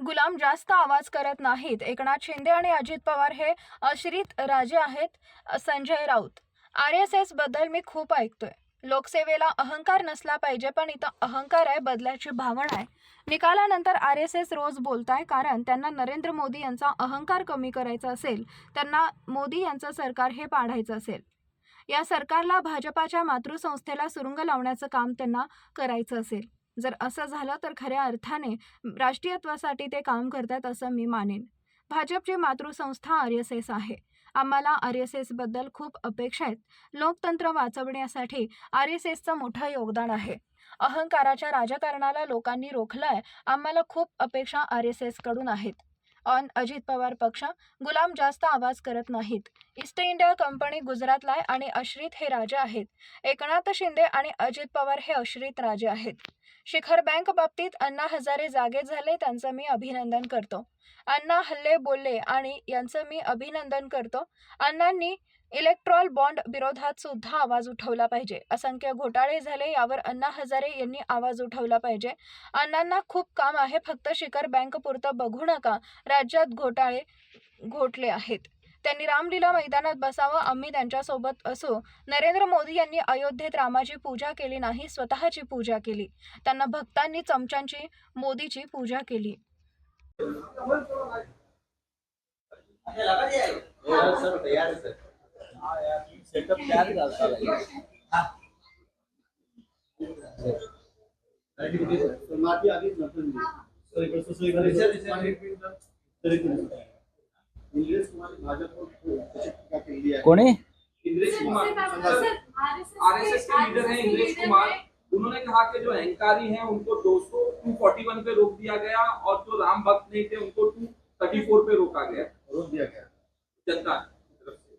गुलाम जास्त आवाज करत नाहीत. एकनाथ शिंदे आणि अजित पवार हे आश्रित राजे आहेत संजय राऊत. आर एस एसबद्दल मी खूप ऐकतोय. लोकसेवेला अहंकार नसला पाहिजे पण इथं अहंकार आहे बदल्याची भावना आहे. निकालानंतर आर एस एस रोज बोलत आहे कारण त्यांना नरेंद्र मोदी यांचा अहंकार कमी करायचा असेल त्यांना मोदी यांचं सरकार हे पाडायचं असेल. या सरकारला भाजपाच्या मातृसंस्थेला सुरुंग लावण्याचं काम त्यांना करायचं असेल. जर असं झालं तर खऱ्या अर्थाने राष्ट्रीयत्वासाठी ते काम करतात असं मी मानेन. भाजपची मातृसंस्था आर एस एस आहे. आम्हाला आर एस एसबद्दल खूप अपेक्षा आहेत. लोकतंत्र वाचवण्यासाठी आर एस एसचं मोठं योगदान आहे. अहंकाराच्या राजकारणाला लोकांनी रोखलंय आम्हाला खूप अपेक्षा आर एस एसकडून आहेत. ऑन अजित पवार पक्ष गुलाम जास्त आवाज करत नाहीत. ईस्ट इंडिया कंपनी गुजरातला आहे आणि अश्रित हे राजे आहेत. एकनाथ शिंदे आणि अजित पवार हे अश्रित राजे आहेत. शिखर बँक बाबतीत अण्णा हजारे जागे झाले त्यांचं मी अभिनंदन करतो. अण्णा हल्ले बोलले आणि यांचं मी अभिनंदन करतो. अण्णांनी इलेक्ट्रॉल बॉन्ड विरोधात सुद्धा आवाज उठवला पाहिजे. असंख्य घोटाळे झाले यावर अण्णा हजारे यांनी आवाज उठवला पाहिजे. अण्णांना खूप काम आहे फक्त शिखर बँक पुरतं बघू नका. राज्यात घोटाळे घोटले आहेत. त्यांनी रामलीला मैदानात बसावं आम्ही त्यांच्यासोबत असू. नरेंद्र मोदी यांनी अयोध्येत रामाची पूजा केली नाही स्वतःची पूजा केली. त्यांना भक्तांनी चमच्यांची मोदीची पूजा केली. सेटअप माझी आधीच कोणी इंद्रेश कुमार आरएसएस के लीडर हैं इंद्रेश कुमार। उन्होंने कहा कि जो अहंकारी हैं उनको 200 241 पे रोक दिया गया और जो राम भक्त नहीं थे उनको 234 पे रोका गया। रोक दिया गया। जनता की तरफ़ से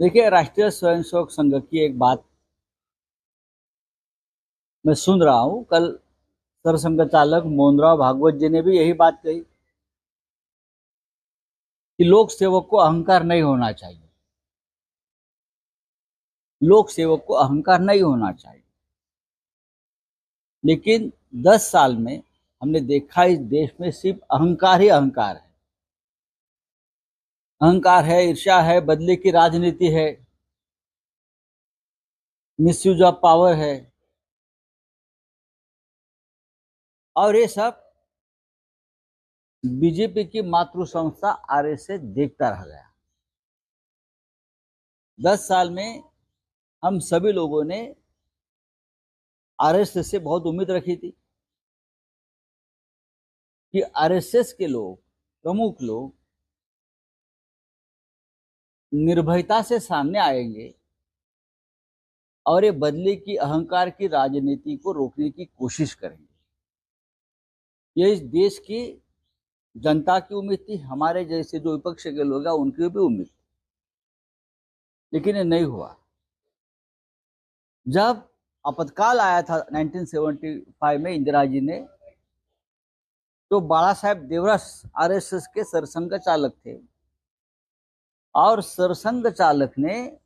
देखिए, राष्ट्रीय स्वयंसेवक संघ की एक बात मैं सुन रहा हूँ। कल सरसंघ चालक मोहनराव भागवत जी ने भी यही बात कही कि लोक सेवक को अहंकार नहीं होना चाहिए। लोक सेवक को अहंकार नहीं होना चाहिए। लेकिन दस साल में हमने देखा इस देश में सिर्फ़ अहंकार ही अहंकार है। अहंकार है, ईर्ष्या है, बदले की राजनीति है। मिसयूज ऑफ़ पावर है। और ये सब बीजेपी की मातृ संस्था आरएसएस देखता रह गया। दस साल में हम सभी लोगों ने आरएसएस से बहुत उम्मीद रखी थी कि आरएसएस के लोग, प्रमुख लोग निर्भयता से सामने आएँगे और ये बदले की अहंकार की राजनीति को रोकने की कोशिश करेंगे। ये इस देश की जनता की उम्मीद थी, हमारे जैसे जो विपक्ष के लोग हैं, उनकी भी उम्मीद थी। लेकिन ये नहीं हुआ। जब आपातकाल आया था 1975 में इंदिरा जी ने तो बाला साहेब देवरस आरएसएस के सरसंघ चालक थे। और सरसंग चालक ने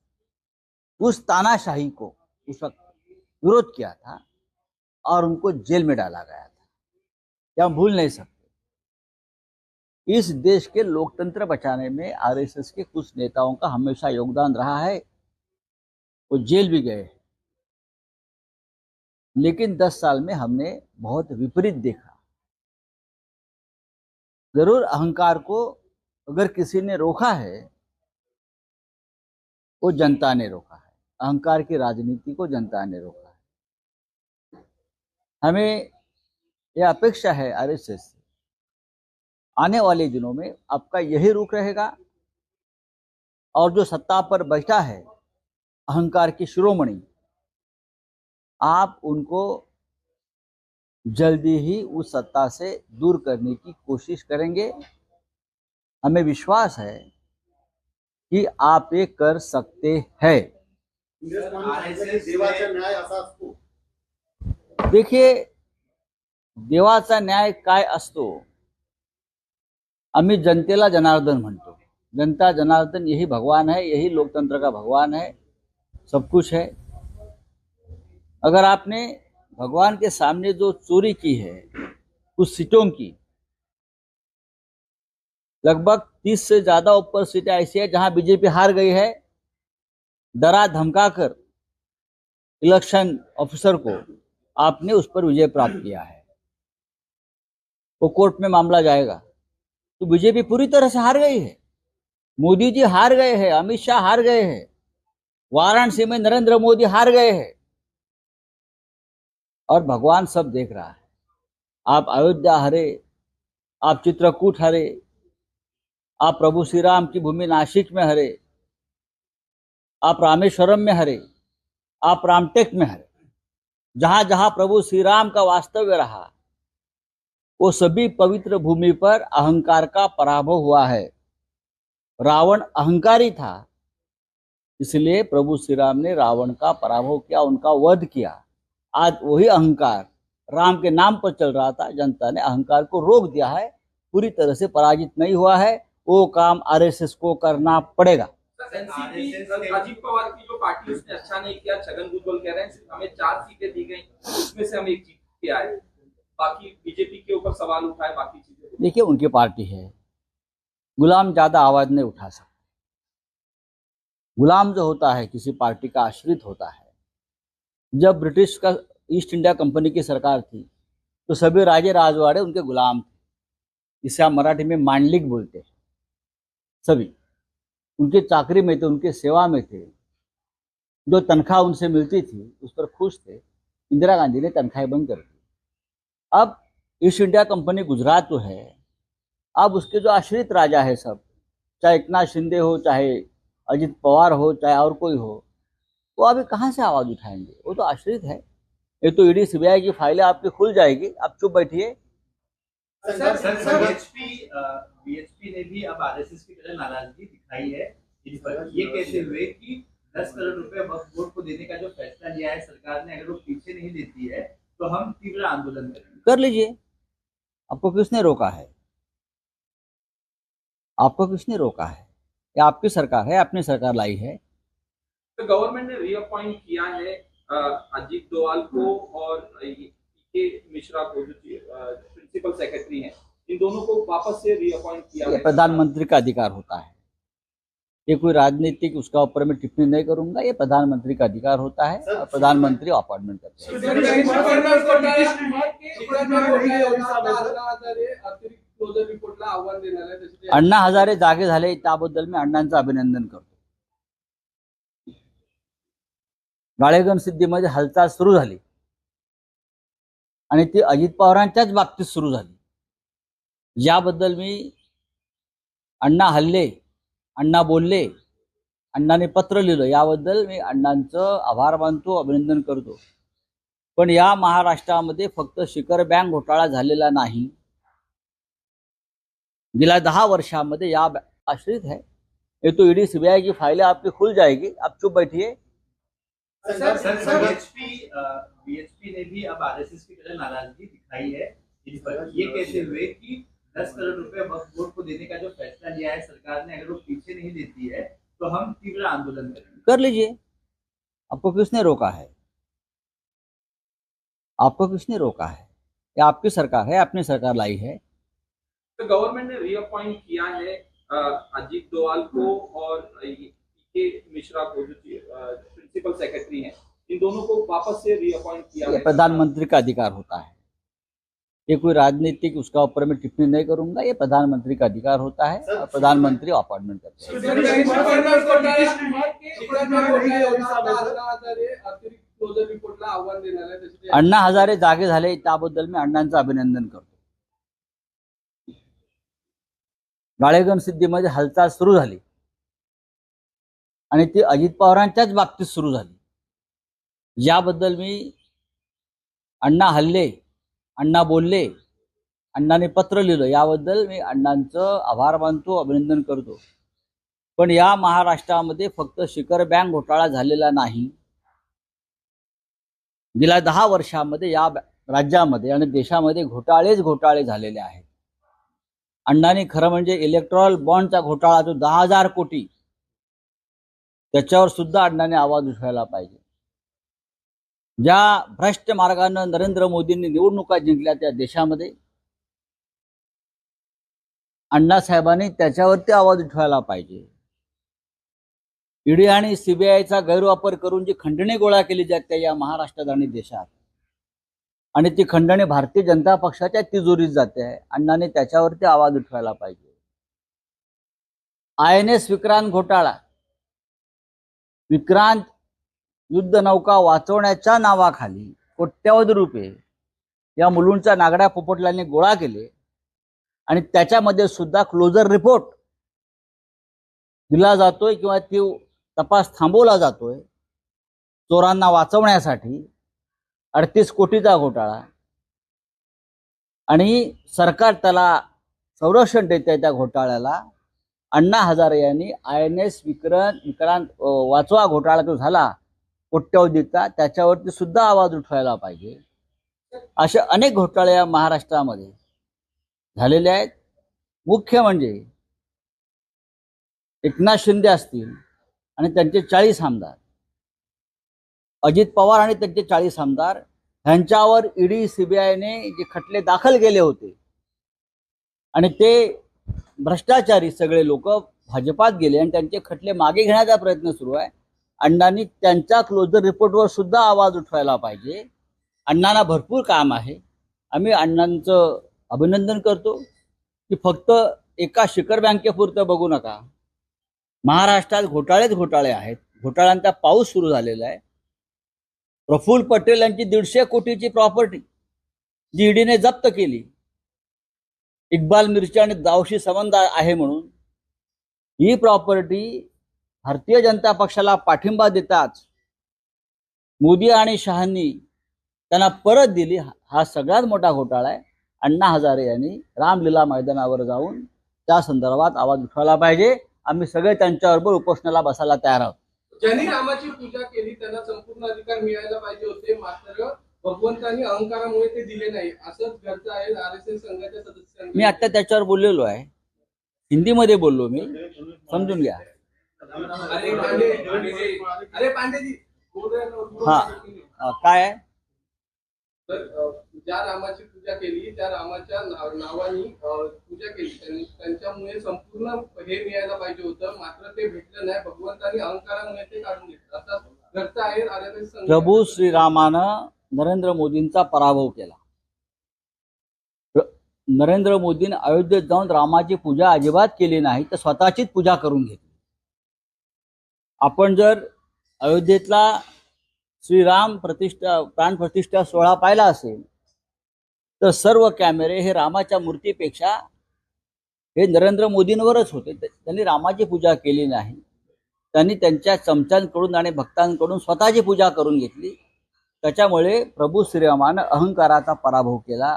उस तानाशाही को, उस वक्त विरोध किया था और उनको जेल में डाला गया था। या हम भूल नहीं सकते। इस देश के लोकतंत्र बचाने में आरएसएस के कुछ नेताओं का हमेशा योगदान रहा है। वो जेल भी गए। लेकिन दस साल में हमने बहुत विपरीत देखा। ज़रूर अहंकार को अगर किसी ने रोका है वो जनता ने रोका है। अहंकार की राजनीति को जनता ने रोका है। हमें यह अपेक्षा है आरएसएस से। आने वाले दिनों में आपका यही रुख रहेगा। और जो सत्ता पर बैठा है, अहंकार की शिरोमणि, आप उनको जल्दी ही उस सत्ता से दूर करने की कोशिश करेंगे। हमें विश्वास है कि आप ये कर सकते हैं। देखिए, देवाचा न्याय काय असतो? आम्ही जनतेला जनार्दन म्हणतो. जनता जनार्दन, यही भगवान है, यही लोकतंत्र का भगवान है, सब कुछ है। अगर आपने भगवान के सामने जो चोरी की है, कुछ सीटों की लगभग तीस से ज़्यादा ऊपर सीटें ऐसी है जहाँ बीजेपी हार गई है। डरा धमका कर इलेक्शन ऑफिसर को आपने उस पर विजय प्राप्त किया है। वो कोर्ट में मामला जाएगा। तो बीजेपी पूरी तरह से हार गई है। मोदी जी हार गए हैं, अमित शाह हार गए हैं, वाराणसी में नरेंद्र मोदी हार गए हैं। और भगवान सब देख रहा है। आप अयोध्या हरे, आप चित्रकूट हरे आप प्रभु श्री राम की भूमि नासिक में हरे, आप रामेश्वरम में हरे, आप रामटेक में हरे। जहाँ जहाँ प्रभु श्री राम का वास्तव्य रहा, वो सभी पवित्र भूमि पर अहंकार का पराभव हुआ है। रावण अहंकारी था, इसलिए प्रभु श्री राम ने रावण का पराभव किया, उनका वध किया। आज वही अहंकार, राम के नाम पर चल रहा था, जनता ने अहंकार को रोक दिया है, पूरी तरह से पराजित नहीं हुआ है। वो काम आरएसएस को करना पड़ेगा। अजीत पवार की जो पार्टी उसने अच्छा नहीं किया। छगन भुजबल कह रहे हैं हमें चार सीटें दी गई उसमें से हम एक जीत के आए। बाकी बीजेपी के ऊपर सवाल उठाए बाकी चीज़ें देखिए उनकी पार्टी है। गुलाम ज़्यादा आवाज़ नहीं उठा सकते। गुलाम जो होता है किसी पार्टी का आश्रित होता है। जब ब्रिटिश का ईस्ट इंडिया कंपनी की सरकार थी तो सभी राजे राजवाड़े उनके गुलाम थे। इसे आप मराठी में मांडलिक बोलते हैं। सभी। उनके चाकरी में थे, उनके सेवा में थे। जो तनख्वाह उनसे मिलती थी, उस पर खुश थे। इंदिरा गांधी ने तनख्वाहें बंद कर दी। अब ईस्ट इंडिया कंपनी गुजरात जो है। अब उसके जो आश्रित राजा है सब, चाहे एकनाथ शिंदे हो, चाहे अजित पवार हो, चाहे और कोई हो, वो अभी कहाँ से आवाज़ उठाएँगे? वो तो आश्रित है। ये तो ईडी, सीबीआई की फाइलें आपकी खुल जाएगी। आप चुप बैठिए। सर सर बीएचपी बीएचपी ने भी अब आरएसएस की तरह नाराज़गी दिखाई है। इस पर ये कहते हुए कि 10 करोड़ रुपए वक्फ बोर्ड को देने का जो फैसला लिया है सरकार ने अगर वो पीछे नहीं लेती है तो हम तीव्र आंदोलन करेंगे। कर लीजिए। आपको किसने रोका है? आपको किसने रोका है? ये आपकी सरकार है? अपनी सरकार लाई है? तो गवर्नमेंट ने रीअपॉइंट किया है अजीत डोवाल को और के मिश्रा को जो प्रिंसिपल सेक्रेटरी हैं इन दोनों को वापस से रीअपॉइंट किया ये है प्रधानमंत्री का अधिकार होता है ये कोई राजनीतिक उसका ऊपर मैं टिप्पणी नहीं करूंगा ये प्रधानमंत्री का अधिकार होता है और प्रधानमंत्री अपॉइंटमेंट करते हैं अण्णा हजारे जागे झाले त्याबद्दल मी अण्णांचं अभिनंदन करतो राळेगण सिद्धीमध्ये हालचाल सुरू झाली आणि ती अजित पवारांच्याच बाबतीत सुरू झाली. याबद्दल मी अण्णा हल्ले अण्णा बोलले अण्णाने पत्र लिहिलं याबद्दल मी अण्णांचं आभार मानतो अभिनंदन करतो. पण या महाराष्ट्रामध्ये फक्त शिखर बँक घोटाळा झालेला नाही. गेल्या दहा वर्षामध्ये या आश्रित है ये तो ईडी सीबीआई की फाइलें आपकी खुल जाएगी. आप चुप बैठिए. सर सर बीएचपी बीएचपी ने भी अब आरएसएस की तरह नाराज़गी दिखाई है। इस पर ये कहते हुए कि 10 करोड़ रुपए वक्फ बोर्ड को देने का जो फैसला लिया है सरकार ने अगर वो पीछे नहीं लेती है तो हम तीव्र आंदोलन करेंगे कर लीजिए। आपको किसने रोका है? आपको किसने रोका है? ये आपकी सरकार है आपने सरकार लाई है? तो गवर्नमेंट ने रीअपॉइंट किया है अजीत डोवाल को और के मिश्रा को जो प्रिंसिपल सेक्रेटरी हैं इन दोनों को वापस से रीअपॉइंट किया है प्रधानमंत्री का अधिकार होता है ये कोई राजनीतिक उसका ऊपर मैं टिप्पणी नहीं करूंगा ये प्रधानमंत्री का अधिकार होता है और प्रधानमंत्री अपॉइंटमेंट करते हैं अण्णा हजारे जागे झाले त्याबद्दल मी अण्णांचं अभिनंदन करतो राळेगण सिद्धीमध्ये हालचाल सुरू झाली आणि ती अजित पवारांच्याच बाबतीत सुरू झाली. याबद्दल मी अण्णा हल्ले अण्णा बोलले अण्णाने पत्र लिहिलं याबद्दल मी अण्णांचं आभार मानतो अभिनंदन करतो. पण या महाराष्ट्रामध्ये फक्त शिखर बँक घोटाळा झालेला नाही. गेल्या दहा वर्षामध्ये या राज्यामध्ये आणि देशामध्ये घोटाळेच घोटाळे झालेले आहेत. अण्णांनी खरं म्हणजे इलेक्ट्रॉल बॉन्डचा घोटाळा जो दहा हजार कोटी त्याच्यावर सुद्धा अण्णाने आवाज उठवायला पाहिजे. ज्या भ्रष्ट मार्गानं नरेंद्र मोदींनी निवडणुका जिंकल्या त्या देशामध्ये अण्णासाहेबांनी त्याच्यावरती आवाज उठवायला पाहिजे. ईडी आणि सीबीआयचा गैरवापर करून जी खंडणी गोळा केली जाते या महाराष्ट्रात आणि देशात आणि ती खंडणी भारतीय जनता पक्षाच्या तिजोरीत जाते आहे अण्णाने त्याच्यावरती आवाज उठवायला पाहिजे. आय एन एस विक्रांत घोटाळा. विक्रांत युद्ध नौका वाचवण्याच्या नावाखाली कोट्यवधी रुपये या मुलूंच्या नागड्या पोपटलांनी गोळा केले. आणि त्याच्यामध्ये सुद्धा क्लोजर रिपोर्ट दिला जातोय किंवा ती तपास थांबवला जातोय. चोरांना वाचवण्यासाठी अडतीस कोटीचा घोटाळा. आणि सरकार त्याला संरक्षण देत आहे त्या घोटाळ्याला. अण्णा हजारे यांनी I N S Vikrant Vikrant वाचवा घोटाळा जो झाला कोट्यवधीचा त्याच्यावरती सुद्धा आवाज उठवायला पाहिजे. असे अनेक घोटाळे या महाराष्ट्रामध्ये झालेले आहेत. मुख्य म्हणजे एकनाथ शिंदे असतील आणि त्यांचे चाळीस आमदार. अजित पवार आणि त्यांचे चाळीस आमदार. ह्यांच्यावर ईडी सीबीआयने जे खटले दाखल केले होते आणि ते भ्रष्टाचारी सगळे लोक भाजपात गेले आणि त्यांचे खटले मागे घेण्याचा प्रयत्न सुरू आहे. अण्णांनी त्यांच्या क्लोजर रिपोर्टवर सुद्धा आवाज उठवायला पाहिजे. अण्णांना भरपूर काम आहे. आम्ही अण्णांचं अभिनंदन करतो की फक्त एका शिखर बँकेपुरतं बघू नका. महाराष्ट्रात घोटाळेच घोटाळे आहेत. घोटाळ्यांचा पाऊस सुरू झालेला आहे. प्रफुल्ल पटेल यांची दीडशे कोटीची प्रॉपर्टी जी ईडीने जप्त केली. इक्बाल मिर्ची आणि दावशी संबंध आहे म्हणून ही प्रॉपर्टी भारतीय जनता पक्षाला पाठिंबा देताच मोदी आणि शहांनी त्यांना परत दिली. हा सगळ्यात मोठा घोटाळा आहे. अण्णा हजारे यांनी रामलीला मैदानावर जाऊन त्या संदर्भात आवाज उठवायला पाहिजे. आम्ही सगळे त्यांच्याबरोबर उपोषणाला बसायला तयार आहोत. ज्यांनी रामाची पूजा केली त्यांना संपूर्ण अधिकार मिळायला पाहिजे होते मात्र भगवंतांनी अहंकारामुळे ते दिले नाही असंच घरचं आहे आर एस एस संघाच्या सदस्यांनी. मी आता त्याच्यावर बोललेलो आहे. हिंदीमध्ये बोललो मी. समजून घ्या. अरे पांडे अरे पांडेजी. हैं. काय तर ज्या रामाची पूजा केली त्या रामाच्या नाव- नावानी पूजा केली. त्यांच्यामुळे संपूर्ण हे मिळायला पाहिजे होतं. मात्र ते भेटलं नाही. भगवंतानी अहंकारामुळे ते काढून घेतलं. आता घरचं आहे आर एस एस प्रभू श्रीरामानं नरेंद्र मोदींचा पराभव केला. नरेंद्र मोदींनी अयोध्येत जाऊन रामाची पूजा अजिबात केली नाही तर स्वतःचीच पूजा करून घेतली. आपण जर अयोध्येतला श्रीराम प्रतिष्ठा प्राण प्रतिष्ठा सोहळा पाहिला असेल तर सर्व कॅमेरे हे रामाच्या मूर्तीपेक्षा हे नरेंद्र मोदींवरच होते. त्यांनी रामाची पूजा केली नाही. त्यांनी त्यांच्या चमच्यांकडून आणि भक्तांकडून स्वतःची पूजा करून घेतली. त्याच्यामुळे प्रभू श्रीरामानं अहंकाराचा पराभव केला.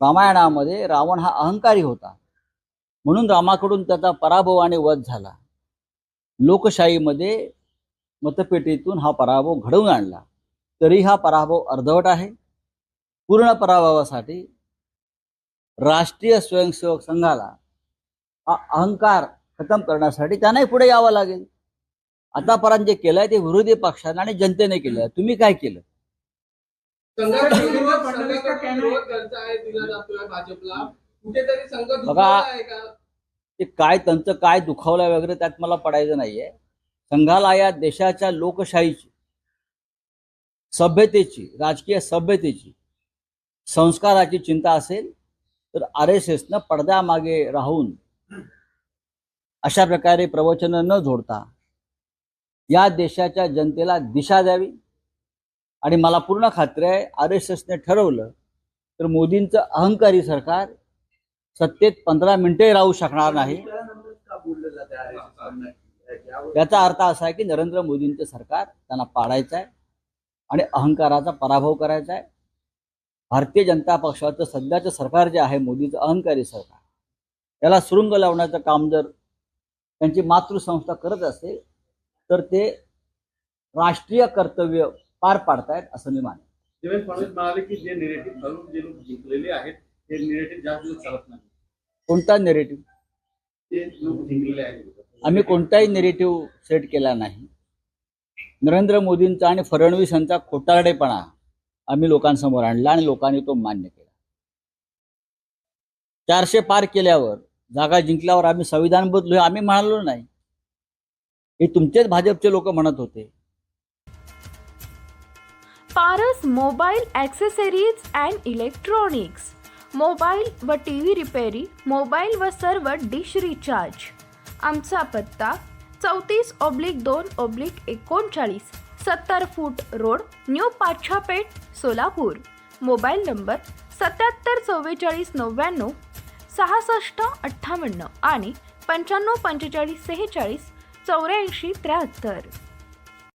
रामायणामध्ये रावण हा अहंकारी होता. म्हणून रामाकडून त्याचा पराभव आणि वध झाला. लोकशाहीमध्ये मतपेटीतून हा पराभव घडवून आणला. तरी हा पराभव अर्धवट आहे. पूर्ण पराभवासाठी राष्ट्रीय स्वयंसेवक संघाला हा अहंकार खतम करण्यासाठी त्यांनाही पुढे यावं लागेल. आतापर्यंत जे केलंय ते विरोधी पक्षाने आणि जनतेने केलं तुम्ही काय केलं? बघा. ते काय त्यांचं काय दुखावलं वगैरे त्यात मला पडायचं नाहीये. संघाला या देशाच्या लोकशाहीची सभ्यतेची राजकीय सभ्यतेची संस्काराची चिंता असेल तर आर एस एसनं पडद्यामागे राहून अशा प्रकारे प्रवचनं न जोडता या देशाच्या जनतेला दिशा द्यावी. आणि मला पूर्ण खात्री आहे आर एस एसने ठरवलं तर मोदींचं अहंकारी सरकार सत्तेत पंधरा मिनिटे राहू शकणार नाही. याचा अर्थ असा आहे की नरेंद्र मोदींचं सरकार त्यांना पाडायचं आहे आणि अहंकाराचा पराभव करायचा आहे. भारतीय जनता पक्षाचं सध्याचं सरकार जे आहे मोदीचं अहंकारी सरकार याला सुरुंग लावण्याचं काम जर त्यांची मातृसंस्था करत असेल तर ते राष्ट्रीय कर्तव्य पार पाडतायत असं मी मानतो देवेंद्र फडणवीस म्हणाले की जे निगेटिव्ह ठरून जे लोक जिंकलेले आहेत ते निगेटिव्ह जास्त दिवस चालत नाही. कोणता नेरेटिव्ह ते लोक जिंकलेले आहेत. आम्ही कोणताही नेरेटिव्ह सेट केला नाही. नरेंद्र मोदींचा आणि फडणवीस यांचा खोटारडेपणा आम्ही लोकांसमोर आणला आणि लोकांनी तो मान्य केला. चारशे पार केल्यावर जागा जिंकल्यावर आम्ही संविधान बदलू आम्ही म्हणालो नाही. हे तुमचेच भाजपचे लोक म्हणत होते. Paras mobile accessories and electronics. Mobile व टी व्ही रिपेरी मोबाईल व सर्व डिश रिचार्ज. आमचा पत्ता चौतीस ऑब्लिक दोन ऑब्लिक एकोणचाळीस सत्तर foot road new Pachhapeth Solapur. Mobile number सत्याहत्तर चव्वेचाळीस नव्याण्णव सहासष्ट अठ्ठावन्न आणि पंच्याण्णव पंचेचाळीस सेहेचाळीस चौऱ्याऐंशी त्र्याहत्तर